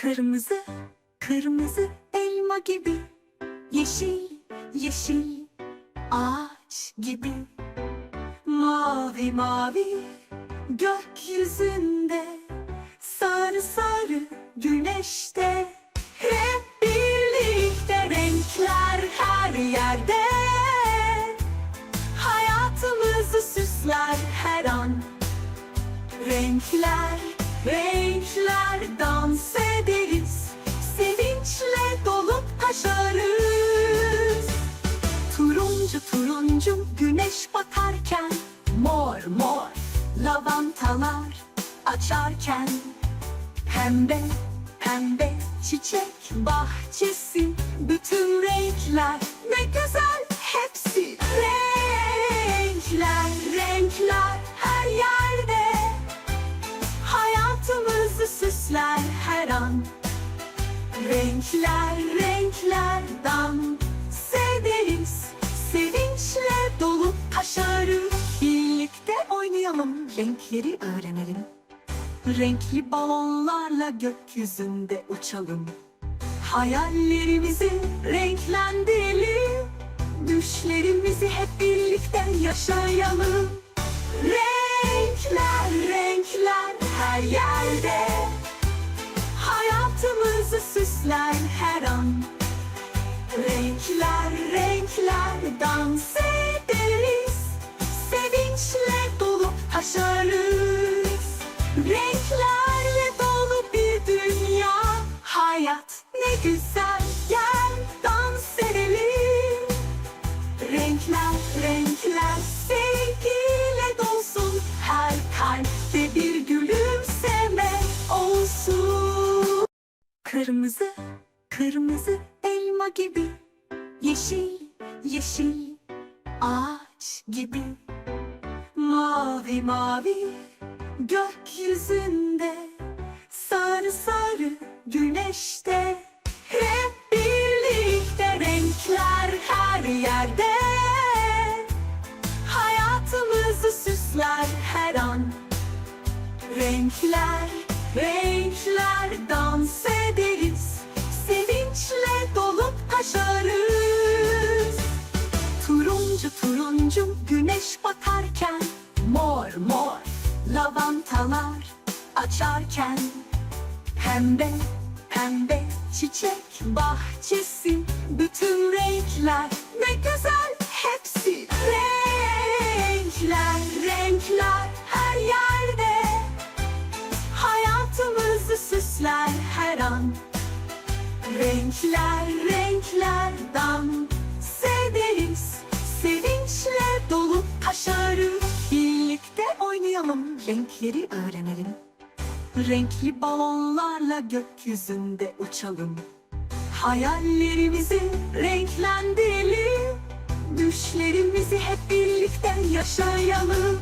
Kırmızı, kırmızı elma gibi. Yeşil, yeşil ağaç gibi. Mavi, mavi gökyüzünde. Sarı, sarı güneşte. Hep birlikte renkler her yerde. Hayatımızı süsler her an. Renkler, renkler dans ederiz Sevinçle dolup taşarız. Turuncu turuncu güneş batarken Mor mor lavantalar açarken Pembe pembe çiçek bahçesi Bütün renkler ne güzel hepsi. Renkler renkler her yerde an Renkler renkler dans ederiz Sevinçle dolup taşarız Birlikte oynayalım. Renkleri öğrenelim. Renkli balonlarla gökyüzünde uçalım. Hayallerimizi renklendirelim. Düşlerimizi hep birlikte yaşayalım. Renkler, renkler her yerde süsler her an. Renkler, renkler dans ederiz. Sevinçle dolup taşarız Kırmızı, kırmızı elma gibi. Yeşil, yeşil ağaç gibi. Mavi, mavi gökyüzünde. Sarı, sarı güneşte. Hep birlikte renkler her yerde. Hayatımızı süsler her an. Renkler, renkler dans ederiz Sevinçle dolup taşarız. Turuncu turuncu güneş batarken Mor mor lavantalar açarken Pembe pembe çiçek bahçesi Bütün renkler ne güzel her an Renkler renkler dans ederiz Sevinçle dolup taşarız Birlikte oynayalım. Renkleri öğrenelim. Renkli balonlarla gökyüzünde uçalım. Hayallerimizi renklendirelim. Düşlerimizi hep birlikte yaşayalım.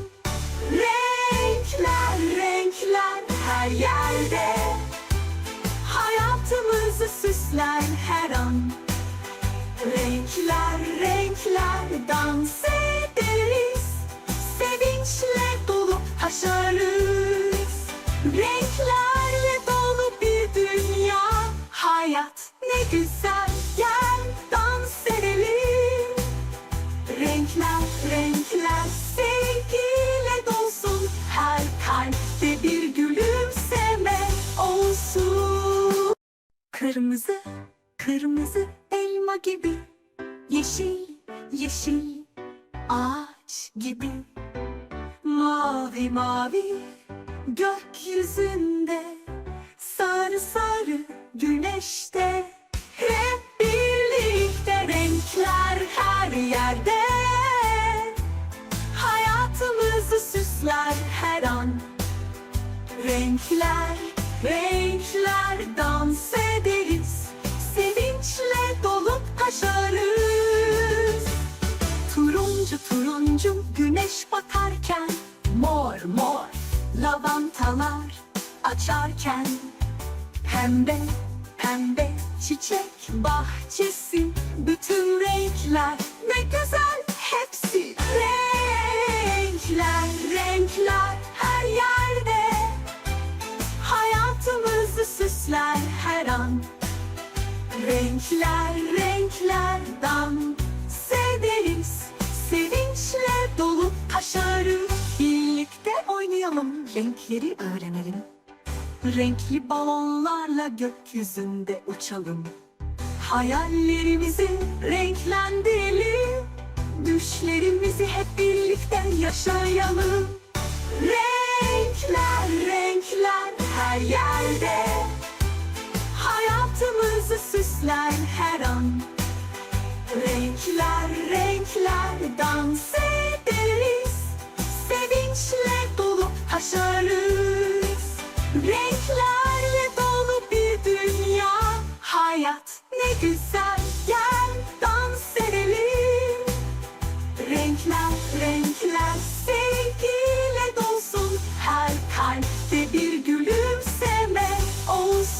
Renkler, renkler her yerde Hayatımızı süsler her an. Renkler, renkler dans ederiz. Sevinçle dolup taşarız Renklerle dolu bir dünya. Hayat ne güzel Kırmızı, kırmızı elma gibi. Yeşil, yeşil ağaç gibi. Mavi, mavi gökyüzünde. Sarı, sarı güneşte. Hep birlikte renkler her yerde. Hayatımızı süsler her an. Renkler, renkler dans lavantalar açarken Pembe pembe çiçek bahçesi Bütün renkler ne güzel hepsi Renkler renkler her yerde. Hayatımızı süsler her an Renkler renkler renkleri öğrenelim. Renkli balonlarla gökyüzünde uçalım. Hayallerimizi renklendirelim. Düşlerimizi hep birlikte yaşayalım. Renkler, renkler her yerde. Hayatımızı süsler her an. Renkler, renkler dans ederiz